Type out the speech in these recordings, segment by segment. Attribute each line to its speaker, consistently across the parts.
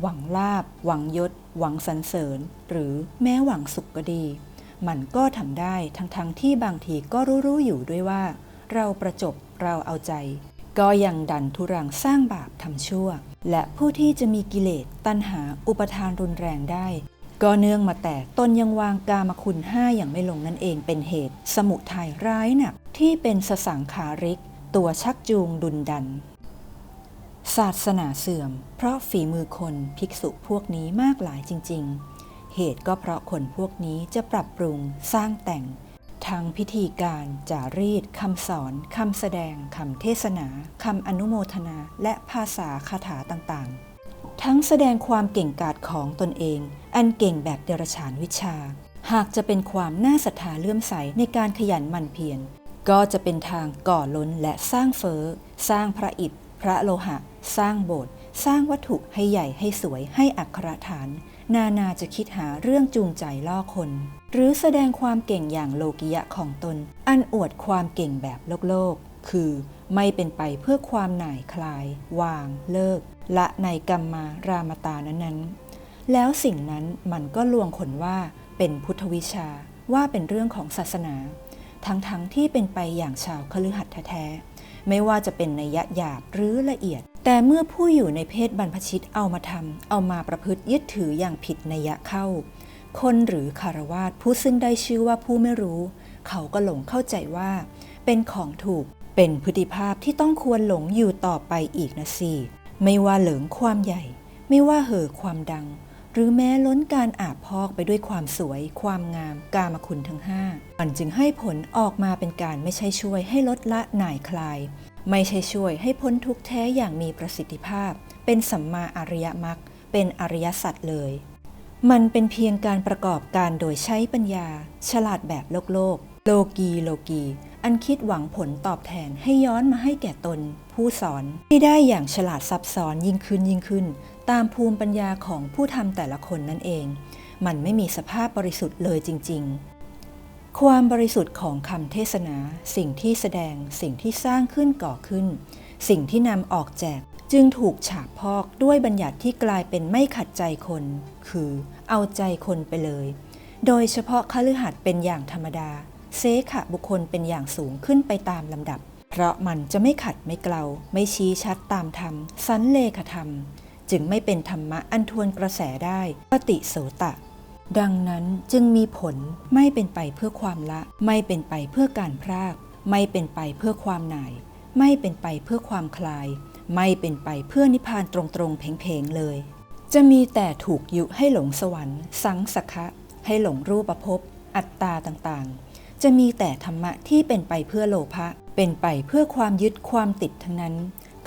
Speaker 1: หวังลาบ หวังยศ หวังสรรเสริญ หรือแม้หวังสุขก็ดี มันก็ทำได้ทั้งๆทที่บางทีก็รู้ๆอยู่ด้วยว่า เราประจบเราเอาใจ ก็ยังดันทุรังสร้างบาปทำชั่ว และผู้ที่จะมีกิเลสตัณหาอุปทานรุนแรงได้ ก็เนื่องมาแต่ตนยังวางกามคุณห้าอย่างไม่ลงนั่นเองเป็นเหตุ สมุทัยร้ายหนักที่เป็นสสังขาริก ตัวชักจูงดุลดัน ศาสนาเสื่อม เพราะฝีมือคนภิกษุพวกนี้มากหลายจริง ๆ เหตุก็เพราะคนพวกนี้จะปรับปรุงสร้างแต่ง ทั้งพิธีการจารีตคำสอนคำแสดงคำเทศนาคำอนุโมทนาและภาษาคาถาต่างๆ ทั้งแสดงความเก่งกาจของตนเอง อันเก่งแบบเดรัจฉานวิชา หากจะเป็นความน่าศรัทธาเลื่อมใสในการขยันหมั่นเพียรก็จะเป็นทางก่อล้นและสร้างเฟอ้อสร้างพระอิฐพระโลหะ สร้างโบสถ์สร้างวัตถุให้ใหญ่ให้สวยให้อักขระฐาน นานาจะคิดหาเรื่องจูงใจล่อคน หรือแสดงความเก่งอย่างโลกิยะของตน อันอวดความเก่งแบบโลกโลก คือไม่เป็นไปเพื่อความหน่ายคลาย วาง เลิก ละในกรรมารามตานั้นๆ แล้วสิ่งนั้นมันก็ลวงคนว่าเป็นพุทธวิชาว่าเป็นเรื่องของศาสนา ทั้งๆทที่เป็นไปอย่างชาวคฤหัสถ์แท้ๆไม่ว่าจะเป็นในยะหยาบหรือละเอียด แต่เมื่อผู้อยู่ในเพศบรรพชิตเอามาทำเอามาประพฤติยึดถืออย่างผิดในยะเข้า คนหรือคารวาสผู้ซึ่งได้ชื่อว่าผู้ไม่รู้ เขาก็หลงเข้าใจว่า เป็นของถูกเป็นพฤติภาพที่ต้องควรหลงอยู่ต่อไปอีกนะสิไม่ว่าเหลิงความใหญ่ ไม่ว่าเห่อความดัง หรือแม้ล้นการอาบพอกไปด้วยความสวย ความงาม กามคุณทั้งห้ามันจึงให้ผลออกมาเป็นการไม่ใช่ช่วยให้ลดละหน่ายคลาย ไม่ใช่ช่วยให้พ้นทุกแท้อย่างมีประสิทธิภาพ เป็นสัมมาอริยมรรคเป็นอริยสัจเลย มันเป็นเพียงการประกอบการโดยใช้ปัญญา ฉลาดแบบโลกโลก โลกีโลกี อันคิดหวังผลตอบแทนให้ย้อนมาให้แก่ตน ผู้สอนให้ได้อย่างฉลาดซับซ้อนยิ่งขึ้นยิ่งขึ้น ตามภูมิปัญญาของผู้ทำแต่ละคนนั่นเอง มันไม่มีสภาพบริสุทธิ์เลยจริง ๆ ความบริสุทธิ์ของคำเทศนา สิ่งที่แสดง สิ่งที่สร้างขึ้นก่อขึ้น สิ่งที่นำออกแจก จึงถูกฉาบพอกด้วยบัญญัติที่กลายเป็นไม่ขัดใจคน คือเอาใจคนไปเลย โดยเฉพาะคฤหัสถ์เป็นอย่างธรรมดา เซขะบุคคลเป็นอย่างสูงขึ้นไปตามลำดับ เพราะมันจะไม่ขัดไม่เกลา ไม่ชี้ชัดตามธรรม สันเลขธรรม จึงไม่เป็นธรรมะอันทวนกระแสได้ปฏิโสตะ ดังนั้นจึงมีผลไม่เป็นไปเพื่อความละ ไม่เป็นไปเพื่อการพราก ไม่เป็นไปเพื่อความหน่าย ไม่เป็นไปเพื่อความคลาย ไม่เป็นไปเพื่อนิพพานตรงๆเพงๆเลย จะมีแต่ถูกยุให้หลงสวรรค์ สังสคะให้หลงรูปภพอัตตาต่างๆ จะมีแต่ธรรมะที่เป็นไปเพื่อโลภะเป็นไปเพื่อความยึดความติดทั้งนั้น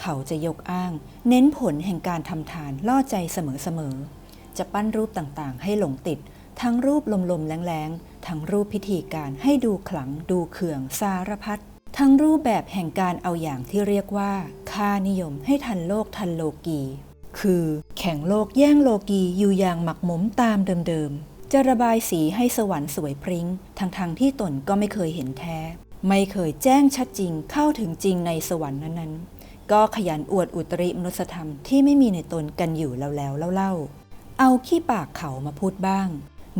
Speaker 1: เขาจะยกอ้าง เน้นผลแห่งการทำทานล่อใจเสมอๆ จะปั้นรูปต่างๆ ให้หลงติด ทั้งรูปลมๆแรงๆ ทั้งรูปพิธีการให้ดูขลังดูเขื่องสารพัดทั้งรูปแบบแห่งการเอาอย่างที่เรียกว่า ค่านิยมให้ทันโลกทันโลกี คือแข่งโลกแย่งโลกีอยู่อย่างหมักหมมตามเดิมๆ จะระบายสีให้สวรรค์สวยพริง้งทั้งๆทที่ตนก็ไม่เคยเห็นแท้ ไม่เคยแจ้งชัดจริงเข้าถึงจริงในสวรรค์นั้นๆ ก็ขยันอวดอุตริมนุสธรรมที่ไม่มีในตนกันอยู่แล้วแล้วเล่าๆ เอาขี้ปากเขามาพูดบ้าง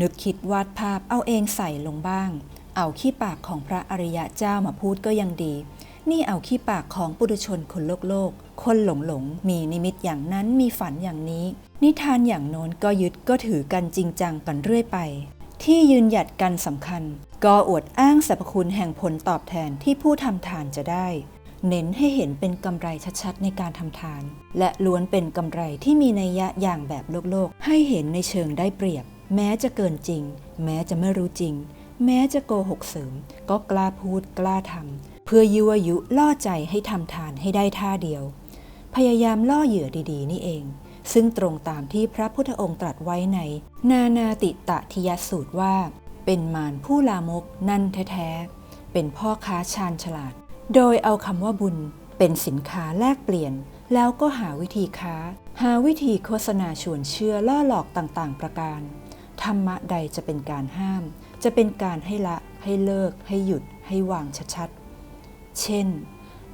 Speaker 1: นึกคิดวาดภาพเอาเองใส่ลงบ้าง เอาขี้ปากของพระอริยะเจ้ามาพูดก็ยังดี นี่เอาขี้ปากของปุถุชนคนโลกโลก คนหลงหลง มีนิมิตอย่างนั้นมีฝันอย่างนี้ นิทานอย่างโน้นก็ยึดก็ถือกันจริงจังกันเรื่อยไป ที่ยืนหยัดกันสำคัญ ก็อวดอ้างสรรพคุณแห่งผลตอบแทนที่ผู้ทำทานจะได้ เน้นให้เห็นเป็นกำไรชัดๆ ในการทำทาน และล้วนเป็นกำไรที่มีนัยยะอย่างแบบโลกโลก ให้เห็นในเชิงได้เปรียบ แม้จะเกินจริง แม้จะไม่รู้จริง แม้จะโกหกเสริม ก็กล้าพูดกล้าทำเพื่อยุวยุล่อใจให้ทำทานให้ได้ท่าเดียว พยายามล่อเหยื่อดีๆ นี่เอง ซึ่งตรงตามที่พระพุทธองค์ตรัสไว้ใน นานาติตะทิยสูตรว่า เป็นมารผู้ลามกนั่นแท้ๆเป็นพ่อค้าชาญฉลาด โดยเอาคำว่าบุญเป็นสินค้าแลกเปลี่ยน แล้วก็หาวิธีค้า หาวิธีโฆษณาชวนเชื่อล่อหลอกต่างๆ ประการ ธรรมะใดจะเป็นการห้าม จะเป็นการให้ละ ให้เลิก ให้หยุด ให้วางชัดๆ เช่น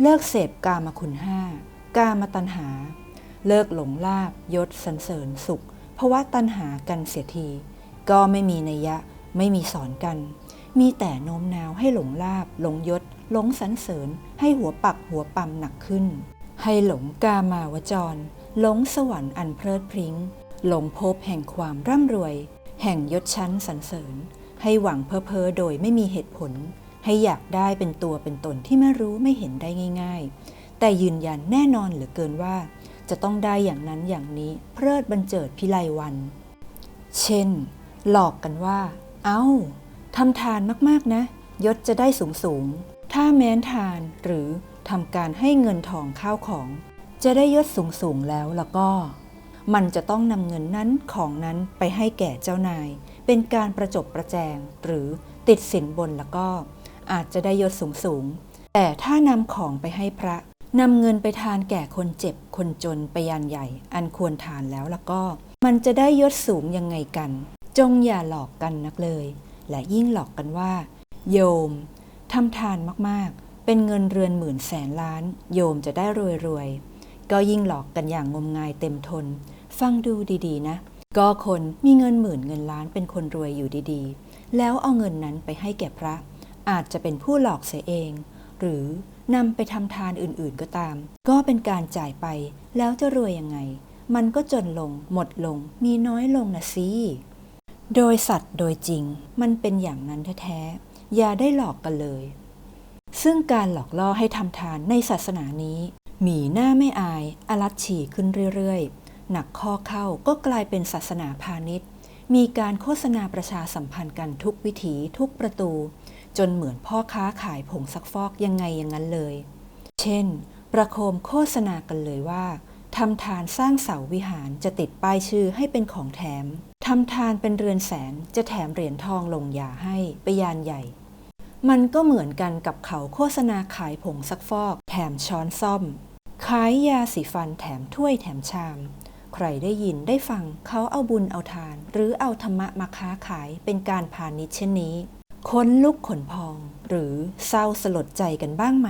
Speaker 1: เลิกเสพกามคุณห้ากามตัณหา เลิกหลงลาบยศสรรเสริญสุขภาวะตัณหากันเสียที ก็ไม่มีนัยยะ ไม่มีสอนกัน มีแต่โน้มน้าวให้หลงลาบหลงยศ หลงสรรเสริญให้หัวปักหัวปั๊มหนักขึ้น ให้หลงกามาวจร หลงสวรรค์อันเพลิดพริ้ง หลงภพแห่งความร่ำรวย แห่งยศชั้นสรรเสริญ ให้หวังเพ้อเพ้อโดยไม่มีเหตุผล ให้อยากได้เป็นตัวเป็นตนที่ไม่รู้ไม่เห็นได้ง่าย ๆ แต่ยืนยันแน่นอนเหลือเกินว่า จะต้องได้อย่างนั้นอย่างนี้เพลิดบันเจิดพิไลวัน เช่น หลอกกันว่า เอา้าทำทานมากๆนะ ยศจะได้สูงสูง ถ้าแม้นทานหรือทำการให้เงินทองข้าวของ จะได้ยศสูงสูงแล้วแล้วก็ มันจะต้องนำเงินนั้นของนั้นไปให้แก่เจ้านาย เป็นการประจบประแจงหรือติดสินบนแล้วก็ อาจจะได้ยศสูงสูง แต่ถ้านำของไปให้พระนำเงินไปทานแก่คนเจ็บคนจนไปยานใหญ่ อันควรทานแล้วแล้วก็ มันจะได้ยศสูงยังไงกัน จงอย่าหลอกกันนักเลย และยิ่งหลอกกันว่า โยม ทำทานมากๆ เป็นเงินเรือนหมื่นแสนล้าน โยมจะได้รวยๆ ก็ยิ่งหลอกกันอย่างงมงายเต็มทน ฟังดูดีๆนะ ก็คนมีเงินหมื่นเงินล้านเป็นคนรวยอยู่ดีๆ แล้วเอาเงินนั้นไปให้แก่พระ อาจจะเป็นผู้หลอกเสียเอง หรือนำไปทำทานอื่นๆก็ตาม ก็เป็นการจ่ายไป แล้วจะรวยยังไง มันก็จนลง หมดลง มีน้อยลงนะสิโดยสัตว์โดยจริง มันเป็นอย่างนั้นแท้ๆ อย่าได้หลอกกันเลย ซึ่งการหลอกล่อให้ทำทานในศาสนานี้มีหน้าไม่อายอลัดฉี่ขึ้นเรื่อยๆ หนักข้อเข้าก็กลายเป็นศาสนาพาณิชย์ มีการโฆษณาประชาสัมพันธ์กันทุกวิถีทุกประตู จนเหมือนพ่อค้าขายผงซักฟอกยังไงอย่างนั้นเลย เช่น ประโคมโฆษณากันเลยว่าทำทานสร้างเสาวิหารจะติดป้ายชื่อให้เป็นของแถม ทำทานเป็นเรือนแสนจะแถมเหรียญทองลงยาให้ไปยานใหญ่ มันก็เหมือนกันกับเขาโฆษณาขายผงซักฟอก แถมช้อนซ่อม ขายยาสีฟันแถมถ้วยแถมชาม ใครได้ยินได้ฟังเขาเอาบุญเอาทาน หรือเอาธรรมะมาค้าขายเป็นการพาณิชย์เช่นนี้ค้นลุกขนพองหรือเศร้าสลดใจกันบ้างไหม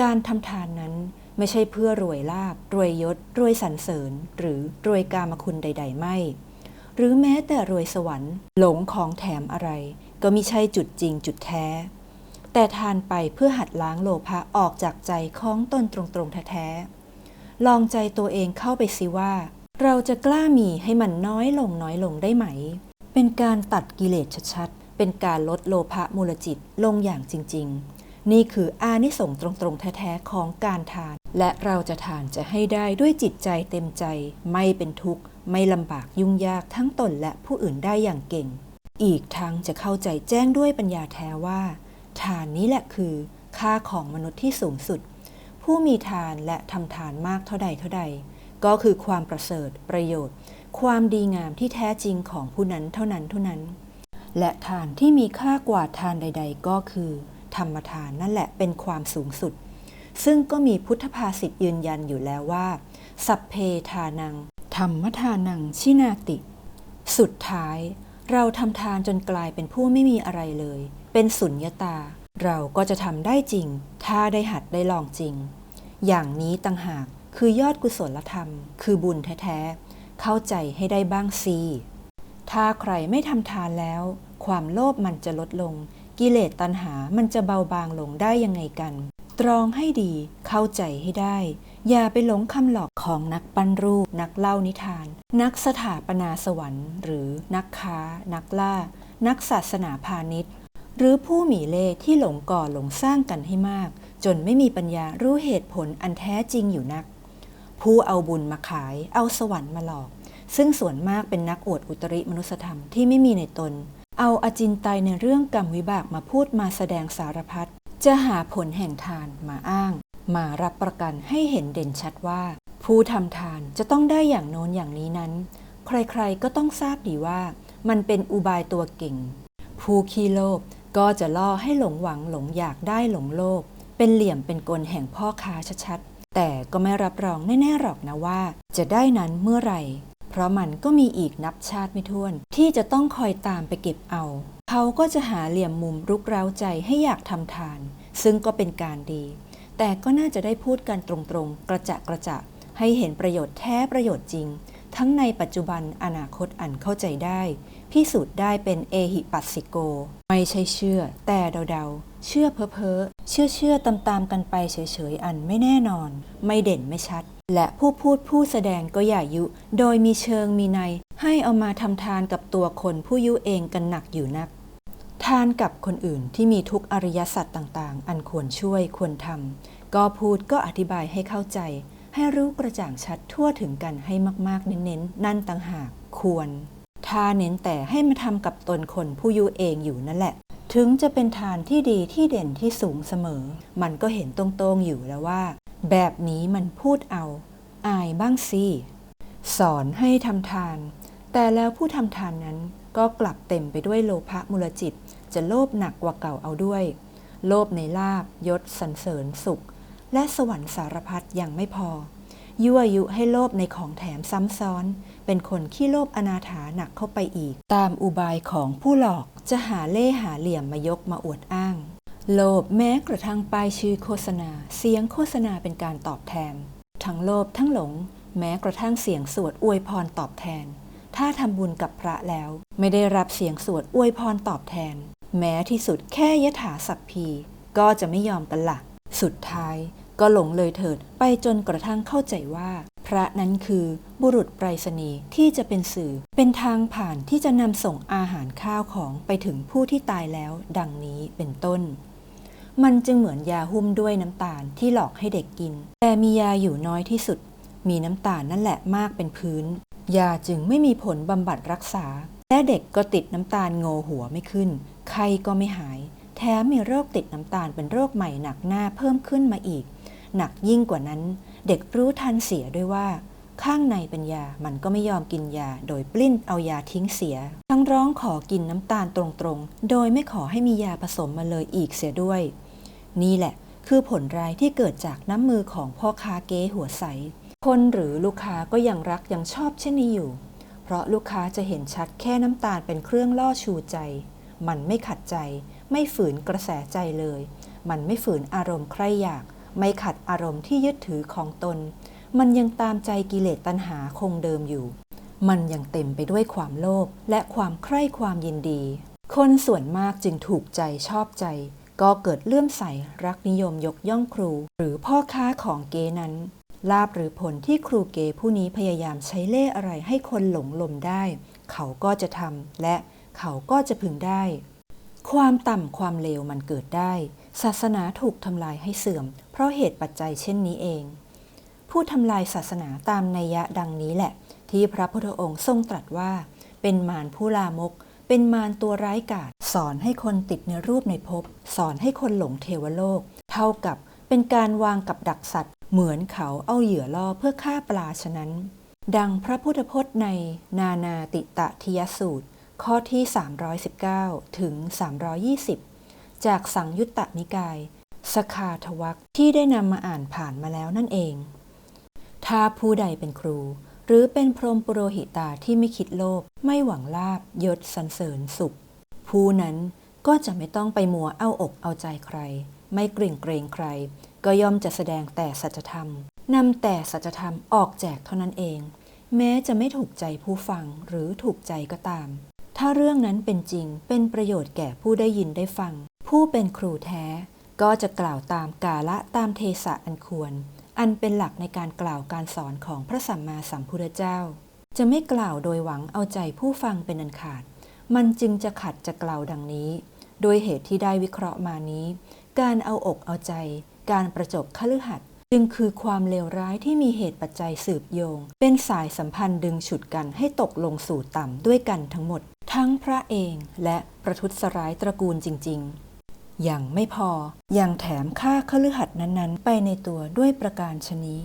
Speaker 1: การทำทานนั้น ไม่ใช่เพื่อรวยลาบรวยยศ รวยสรรเสริญ หรือรวยกามคุณใด ๆ ไม่ หรือแม้แต่รวยสวรรค์ หลงของแถมอะไร ก็มิใช่จุดจริงจุดแท้ แต่ทานไปเพื่อหัดล้างโลภะออกจากใจของตนตรงๆแท้ๆลองใจตัวเองเข้าไปสิว่า เราจะกล้ามีให้มันน้อยลงน้อยลงได้ไหม เป็นการตัดกิเลสชัดๆเป็นการลดโลภะมูลจิตลงอย่างจริง ๆ นี่คืออานิสงส์ตรงๆ แท้ๆ ของการทาน และเราจะทานจะให้ได้ด้วยจิตใจเต็มใจ ไม่เป็นทุกข์ ไม่ลำบากยุ่งยากทั้งตนและผู้อื่นได้อย่างเก่ง อีกทั้งจะเข้าใจแจ้งด้วยปัญญาแท้ว่า ทานนี้แหละคือ ค่าของมนุษย์ที่สูงสุด ผู้มีทานและทำทานมากเท่าใดเท่าใด ก็คือความประเสริฐประโยชน์ ความดีงามที่แท้จริงของผู้นั้นเท่านั้นเท่านั้น และทานที่มีค่ากว่าทานใด ๆ ก็คือ ธรรมทานนั่นแหละเป็นความสูงสุด ซึ่งก็มีพุทธภาษิตยืนยันอยู่แล้วว่า สัพเพทานัง ธรรมทานังชินาติ สุดท้าย เราทำทานจนกลายเป็นผู้ไม่มีอะไรเลย เป็นสุญญตา เราก็จะทำได้จริง ถ้าได้หัดได้ลองจริง อย่างนี้ต่างหากคือยอดกุศลธรรม คือบุญแท้ๆ เข้าใจให้ได้บ้างสิถ้าใครไม่ทำทานแล้ว ความโลภมันจะลดลง กิเลสตัณหามันจะเบาบางลงได้ยังไงกัน ตรองให้ดีเข้าใจให้ได้ อย่าไปหลงคำหลอกของนักปั้นรูป นักเล่านิทาน นักสถาปนาสวรรค์ หรือนักค้า นักล่า นักศาสนาพาณิชย์ หรือผู้มีเล่ที่หลงก่อหลงสร้างกันให้มาก จนไม่มีปัญญารู้เหตุผลอันแท้จริงอยู่นัก ผู้เอาบุญมาขายเอาสวรรค์มาหลอก ซึ่งส่วนมากเป็นนักอวดอุตริมนุสธรรมที่ไม่มีในตน เอาอาจินไตยในเรื่องกรรมวิบากมาพูดมาแสดงสารพัดจะหาผลแห่งทานมาอ้าง มารับประกันให้เห็นเด่นชัดว่า ผู้ทำทานจะต้องได้อย่างโน้นอย่างนี้นั้น ใครๆก็ต้องทราบดีว่า มันเป็นอุบายตัวเก่ง ผู้ขี้โลภก็จะล่อให้หลงหวังหลงอยากได้หลงโลภเป็นเหลี่ยมเป็นกลแห่งพ่อค้าชัดๆแต่ก็ไม่รับรองแน่ๆหรอกนะว่า จะได้นั้นเมื่อไหร่ เพราะมันก็มีอีกนับชาติไม่ถ้วน ที่จะต้องคอยตามไปเก็บเอา เขาก็จะหาเหลี่ยมมุมรุกเร้าใจให้อยากทำทาน ซึ่งก็เป็นการดี แต่ก็น่าจะได้พูดกันตรงๆ กระจะกระจะให้เห็นประโยชน์แท้ประโยชน์จริง ทั้งในปัจจุบันอนาคตอันเข้าใจได้ พิสูจน์ได้เป็นเอหิปัสสิโก ไม่ใช่เชื่อ แต่เดาๆ เชื่อเพ้อเพ้อเชื่อเชื่อตามตามๆกันไปเฉยๆอันไม่แน่นอน ไม่เด่นไม่ชัด และผู้พูดผู้แสดงก็อย่ายุ โดยมีเชิงมีใน ให้เอามาทำทานกับตัวคนผู้ยุเองกันหนักอยู่นัก ทานกับคนอื่นที่มีทุกอริยสัจต่างๆ อันควรช่วยควรทำก็พูดก็อธิบายให้เข้าใจ ให้รู้กระจ่างชัดทั่วถึงกันให้มากๆ เน้นๆ นั่นต่างหากควร ถ้าเน้นแต่ให้มาทำกับตนคนผู้ยุเองอยู่นั่นแหละ ถึงจะเป็นทานที่ดีที่เด่นที่สูงเสมอ มันก็เห็นตรงๆอยู่แล้วว่า แบบนี้มันพูดเอา อายบ้างสิสอนให้ทำทาน แต่แล้วผู้ทำทานนั้นก็กลับเต็มไปด้วยโลภะมูลจิต จะโลภหนักกว่าเก่าเอาด้วย โลภในลาบยศสรรเสริญสุข และสวรรค์สารพัดยังไม่พอ ยั่วยุให้โลภในของแถมซ้ำซ้อน เป็นคนขี้โลภอนาถาหนักเข้าไปอีก ตามอุบายของผู้หลอกจะหาเล่หาเหลี่ยมมายกมาอวดอ้าง โลภแม้กระทั่งป้ายชื่อโฆษณา เสียงโฆษณาเป็นการตอบแทน ทั้งโลภทั้งหลง แม้กระทั่งเสียงสวดอวยพรตอบแทน ถ้าทำบุญกับพระแล้ว ไม่ได้รับเสียงสวดอวยพรตอบแทน แม้ที่สุดแค่ยถาสัพพี ก็จะไม่ยอมกันละ่ะสุดท้ายก็หลงเลยเถิดไปจนกระทั่งเข้าใจว่า พระนั้นคือบุรุษไปรษณีย์ที่จะเป็นสื่อ เป็นทางผ่านที่จะนำส่งอาหารข้าวของไปถึงผู้ที่ตายแล้ว ดังนี้เป็นต้น มันจึงเหมือนยาหุ้มด้วยน้ำตาลที่หลอกให้เด็กกิน แต่มียาอยู่น้อยที่สุด มีน้ำตาลนั่นแหละมากเป็นพื้น ยาจึงไม่มีผลบำบัดรักษา และเด็กก็ติดน้ำตาลโงหัวไม่ขึ้น ไข้ก็ไม่หาย แถมมีโรคติดน้ำตาลเป็นโรคใหม่หนักหน้าเพิ่มขึ้นมาอีก หนักยิ่งกว่านั้น เด็กรู้ทันเสียด้วยว่า ข้างในเป็นยา มันก็ไม่ยอมกินยา โดยปลิ้นเอายาทิ้งเสีย ทั้งร้องขอกินน้ำตาลตรงๆ โดยไม่ขอให้มียาผสมมาเลยอีกเสียด้วย นี่แหละ คือผลร้ายที่เกิดจากน้ำมือของพ่อค้าเก๊หัวใส คนหรือลูกค้าก็ยังรักยังชอบเช่นนี้อยู่ เพราะลูกค้าจะเห็นชัดแค่น้ำตาลเป็นเครื่องล่อชูใจ มันไม่ขัดใจ ไม่ฝืนกระแสใจเลย มันไม่ฝืนอารมณ์ใครอยาก ไม่ขัดอารมณ์ที่ยึดถือของตน มันยังตามใจกิเลสตัณหาคงเดิมอยู่มันยังเต็มไปด้วยความโลภและความใคร่ความยินดี คนส่วนมากจึงถูกใจชอบใจ ก็เกิดเลื่อมใสรักนิยมยกย่องครู หรือพ่อค้าของเกนั้น ลาบหรือผลที่ครูเกผู้นี้พยายามใช้เล่อะไรให้คนหลงลมได้ เขาก็จะทำและเขาก็จะพึงได้ ความต่ำความเลวมันเกิดได้ ศาสนาถูกทำลายให้เสื่อม เพราะเหตุปัจจัยเช่นนี้เอง ผู้ทำลายศาสนาตามนัยยะดังนี้แหละ ที่พระพุทธองค์ทรงตรัสว่า เป็นมารผู้ลามก เป็นมารตัวร้ายกาจ สอนให้คนติดในรูปในภพ สอนให้คนหลงเทวโลก เท่ากับเป็นการวางกับดักสัตว์ เหมือนเขาเอาเหยื่อล่อเพื่อฆ่าปลาฉะนั้น ดังพระพุทธพจน์ในนานาติตะทิยสูตร ข้อที่ 319 ถึง 320 จากสังยุตตนิกาย สคาทวักที่ได้นำมาอ่านผ่านมาแล้วนั่นเอง ถ้าผู้ใดเป็นครูหรือเป็นพรหมปุโรหิตาที่ไม่คิดโลภไม่หวังลาบยศสรรเสริญสุข ผู้นั้นก็จะไม่ต้องไปมัวเอาอกเอาใจใคร ไม่เกรงเกรงใคร ก็ย่อมจะแสดงแต่สัจธรรมนำแต่สัจธรรมออกแจกเท่านั้นเอง แม้จะไม่ถูกใจผู้ฟังหรือถูกใจก็ตาม ถ้าเรื่องนั้นเป็นจริงเป็นประโยชน์แก่ผู้ได้ยินได้ฟัง ผู้เป็นครูแท้ ก็จะกล่าวตามกาละตามเทศะอันควร อันเป็นหลักในการกล่าวการสอนของพระสัมมาสัมพุทธเจ้า จะไม่กล่าวโดยหวังเอาใจผู้ฟังเป็นอันขาด มันจึงจะขัดจะกล่าวดังนี้ โดยเหตุที่ได้วิเคราะห์มานี้ การเอาอกเอาใจ การประจบคฤหัสถ์จึงคือความเลวร้ายที่มีเหตุปัจจัยสืบโยง เป็นสายสัมพันธ์ดึงฉุดกันให้ตกลงสู่ต่ำด้วยกันทั้งหมด ทั้งพระเองและประทุษร้ายตระกูลจริง ๆ อย่างไม่พออยังแถมฆ่าคฤหัสถ์นั้นๆ ไปในตัวด้วยประการชนี้